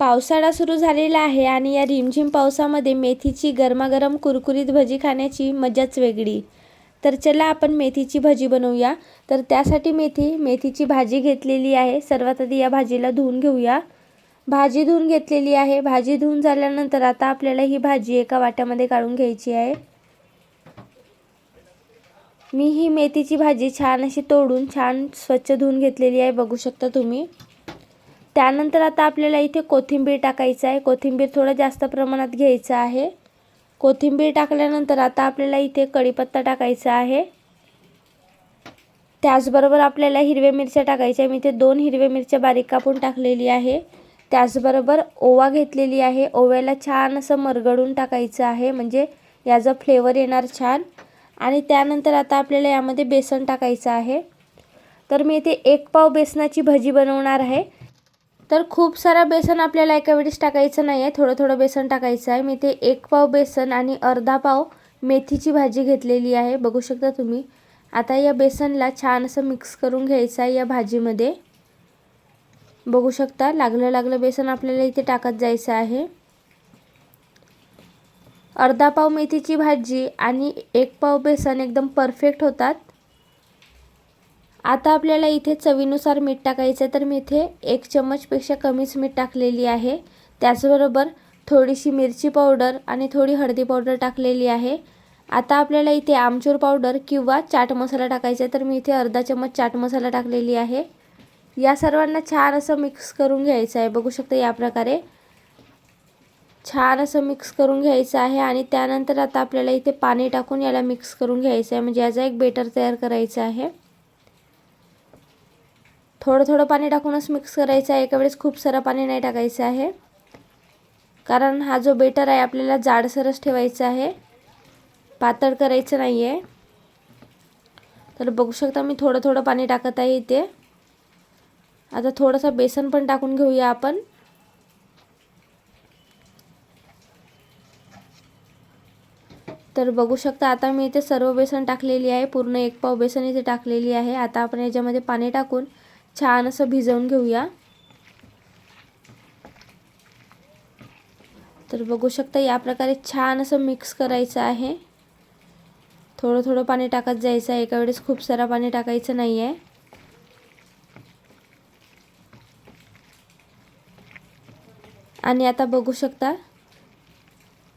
पावसाळा सुरू झालेला आहे आणि या रिमझिम पावसामध्ये मेथीची गरमागरम कुरकुरीत भजी खाण्याची मजाच वेगळी. तर चला आपण मेथीची भजी बनवूया. तर त्यासाठी मेथी मेथीची भाजी घेतलेली आहे. सर्वात आधी या भाजीला धुवून घेऊया. भाजी धुवून घेतलेली आहे. भाजी धुवून झाल्यानंतर आता आपल्याला ही भाजी एका वाट्यामध्ये काढून घ्यायची आहे. मी ही मेथीची भाजी छान अशी तोडून छान स्वच्छ धुवून घेतलेली आहे. बघू शकता तुम्ही. त्यानंतर आता आपल्याला इथे कोथिंबीर टाकायचं आहे. कोथिंबीर थोडं जास्त प्रमाणात घ्यायचं आहे. कोथिंबीर टाकल्यानंतर आता आपल्याला इथे कढीपत्ता टाकायचा आहे. त्याचबरोबर आपल्याला हिरव्या मिरच्या टाकायच्या मी इथे दोन हिरव्या मिरच्या बारीक कापून टाकलेली आहे. त्याचबरोबर ओवा घेतलेली आहे. ओव्याला छान असं मरगडून टाकायचं आहे. म्हणजे याचा फ्लेवर येणार छान. आणि त्यानंतर आता आपल्याला यामध्ये बेसन टाकायचं आहे. तर मी इथे एक पाव बेसनाची भजी बनवणार आहे. तर खूप सारा बेसन आपल्याला एका वेळेस टाकायचं नाही आहे थोडं थोडं बेसन टाकायचं आहे. मी ते एक पाव बेसन आणि अर्धा पाव मेथीची भाजी घेतलेली आहे. बघू शकता तुम्ही. आता या बेसनला छान असं मिक्स करून घ्यायचं आहे या भाजीमध्ये. बघू शकता लागलं लागलं बेसन आपल्याला इथे टाकत जायचं आहे. अर्धा पाव मेथीची भाजी आणि एक पाव बेसन एकदम परफेक्ट होतात. आता आपल्याला इथे चवीनुसार मीठ टाकायचं आहे तर मी इथे एक चम्मचपेक्षा कमीच मीठ टाकलेली आहे. त्याचबरोबर थोडीशी मिरची पावडर आणि थोडी हळदी पावडर टाकलेली आहे. आता आपल्याला इथे आमचूर पावडर किंवा चाट मसाला टाकायचा आहे तर मी इथे अर्धा चम्मच चाट मसाला टाकलेली आहे. या सर्वांना छान असं मिक्स करून घ्यायचं आहे बघू शकता या प्रकारे छान असं मिक्स करून घ्यायचं आहे आणि त्यानंतर आता आपल्याला इथे पाणी टाकून याला मिक्स करून घ्यायचं आहे म्हणजे याचा एक बेटर तयार करायचं आहे. थोडं थोडं पाणी टाकूनच मिक्स करायचं आहे. एका वेळेस खूप सारं पाणी नाही टाकायचं आहे. कारण हा जो बेटर आहे आपल्याला जाडसरच ठेवायचा आहे. पातळ करायचं नाही आहे तर बघू शकता मी थोडं थोडं पाणी टाकत आहे इथे. आता थोडंसं बेसन पण टाकून घेऊया आपण. तर बघू शकता आता मी इथे सर्व बेसन टाकलेली आहे. पूर्ण एक पाव बेसन इथे टाकलेली आहे. आता आपण याच्यामध्ये पाणी टाकून छान असं भिजवून घेऊया. तर बघू शकता या प्रकारे छान असं मिक्स करायचं आहे. थोडं थोडं पाणी टाकत जायचं आहे. एका वेळेस खूप सारा पाणी टाकायचं नाही आहे आणि आता बघू शकता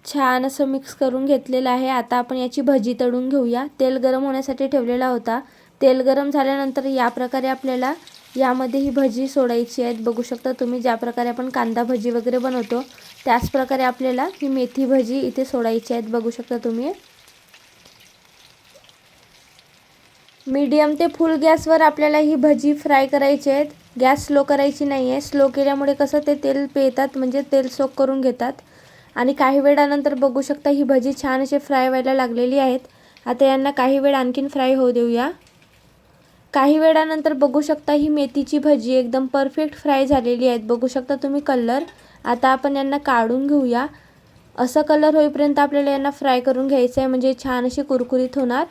छान असं मिक्स करून घेतलेलं आहे. आता आपण याची भजी तळून घेऊया. तेल गरम होण्यासाठी ठेवलेला होता. तेल गरम झाल्यानंतर या प्रकारे आपल्याला यामध्ये ही भजी सोडायची आहेत. बघू शकता तुम्ही ज्या प्रकारे आपण कांदा भजी वगैरे बनवतो त्याच प्रकारे आपल्याला ही मेथी भजी इथे सोडायची आहेत. बघू शकता तुम्ही. मीडियम ते फुल गॅसवर आपल्याला ही भजी फ्राय करायची आहेत. गॅस स्लो करायची नाही आहे स्लो केल्यामुळे कसं ते तेल पेतात म्हणजे तेल सोक करून घेतात. आणि काही वेळानंतर बघू शकता ही भजी छान असे फ्राय व्हायला लागलेली आहेत. आता यांना काही वेळ आणखीन फ्राय होऊ देऊया. काही वेळानंतर बघू शकता ही मेथीची भजी एकदम परफेक्ट फ्राय झालेली आहेत. बघू शकता तुम्ही कलर आता आपण यांना काढून घेऊया. असं कलर होईपर्यंत आपल्याला यांना फ्राय करून घ्यायचं आहे. म्हणजे छान अशी कुरकुरीत होणार.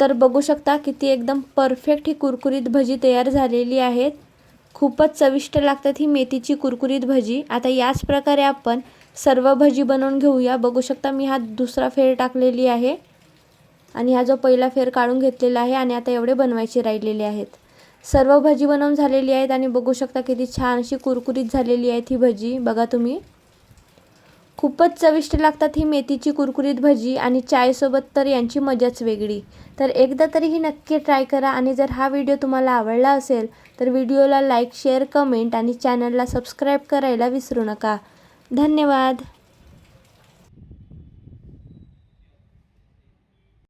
तर बघू शकता किती एकदम परफेक्ट ही कुरकुरीत भजी तयार झालेली आहेत. खूपच चविष्ट लागतात ही मेथीची कुरकुरीत भजी. आता याच प्रकारे आपण सर्व भजी बनवून घेऊया. बघू शकता मी हा दुसरा फेर टाकलेली आहे. आणि हा जो पहिला फेर काढून घेतलेला आहे आणि आता एवढे बनवायचे राहिलेले आहेत. सर्व भजी बनवून झालेली आहेत आणि बघू शकता किती छान अशी कुरकुरीत झालेली आहेत ही भजी. बघा तुम्ही. खूपच चविष्ट लागतात ही मेथीची कुरकुरीत भजी आणि चायसोबत तर यांची मजाच वेगळी. तर एकदा तरी ही नक्की ट्राय करा आणि जर हा व्हिडिओ तुम्हाला आवडला असेल तर व्हिडिओला लाईक शेअर कमेंट आणि चॅनलला सबस्क्राईब करायला विसरू नका. धन्यवाद.